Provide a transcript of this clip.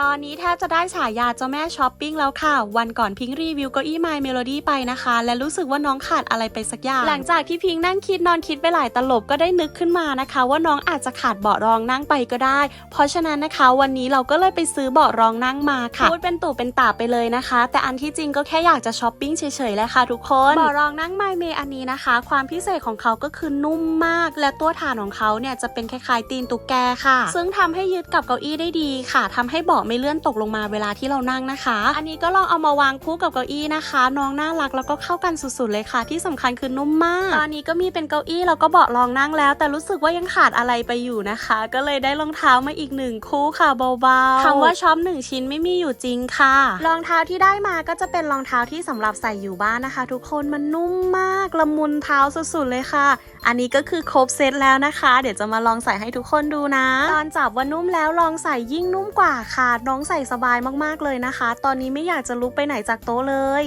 ตอนนี้แทบจะได้ฉายาเจ้าแม่ช้อปปิ้งแล้วค่ะ วันก่อนพิงค์รีวิวเก้าอี้ My Melody ไปนะคะ และรู้สึกว่าน้องขาดอะไรไปสักอย่าง หลังจากที่พิงค์นั่งคิดนอนคิดไปหลายตลบก็ได้นึกขึ้นมานะคะ ว่าน้องอาจจะขาดเบาะรองนั่งไปก็ได้ เพราะฉะนั้นนะคะวันนี้เราก็เลยไปซื้อเบาะรองนั่งมาค่ะพูดเป็นตู่เป็นตาไปเลยนะคะ แต่อันที่จริงก็แค่อยากจะช้อปปิ้งเฉยๆแหละค่ะทุกคนเบาะรองนั่ง My May อันนี้นะคะ ความพิเศษของเขาก็คือนุ่มมาก และตัวฐานของเขาเนี่ยจะเป็นคล้ายๆตีนตุ๊กแกค่ะ ซึ่งทำให้ยึดกับเก้าอี้ได้ดีค่ะทำให้เบาะไม่เลื่อนตกลงมาเวลาที่เรานั่งนะคะ อันนี้ก็ลองเอามาวางคู่กับเก้าอี้นะคะ น้องน่ารักแล้วก็เข้ากันสุดๆเลยค่ะ ที่สำคัญคือนุ่มมาก ตอนนี้ก็มีเป็นเก้าอี้แล้วก็เบาะรองนั่งแล้ว แต่รู้สึกว่ายังขาดอะไรไปอยู่นะคะ ก็เลยได้รองเท้ามาอีกหนึ่งคู่ค่ะเบาๆคำว่าช็อปหนึ่งชิ้นไม่มีอยู่จริงค่ะ รองเท้าที่ได้มาก็จะเป็นรองเท้าที่สำหรับใส่อยู่บ้านนะคะ ทุกคนมันนุ่มมากละมุนเท้าสุดๆเลยค่ะ อันนี้ก็คือครบเซตแล้วนะคะ เดี๋ยวจะมาลองใส่ให้ทุกคนดูนะ ตอนจับว่านุ่มแล้วลองใส่ยิ่งนุ่มกว่าค่ะน้องใส่สบายมากๆเลยนะคะ ตอนนี้ไม่อยากจะลุกไปไหนจากโต๊ะเลย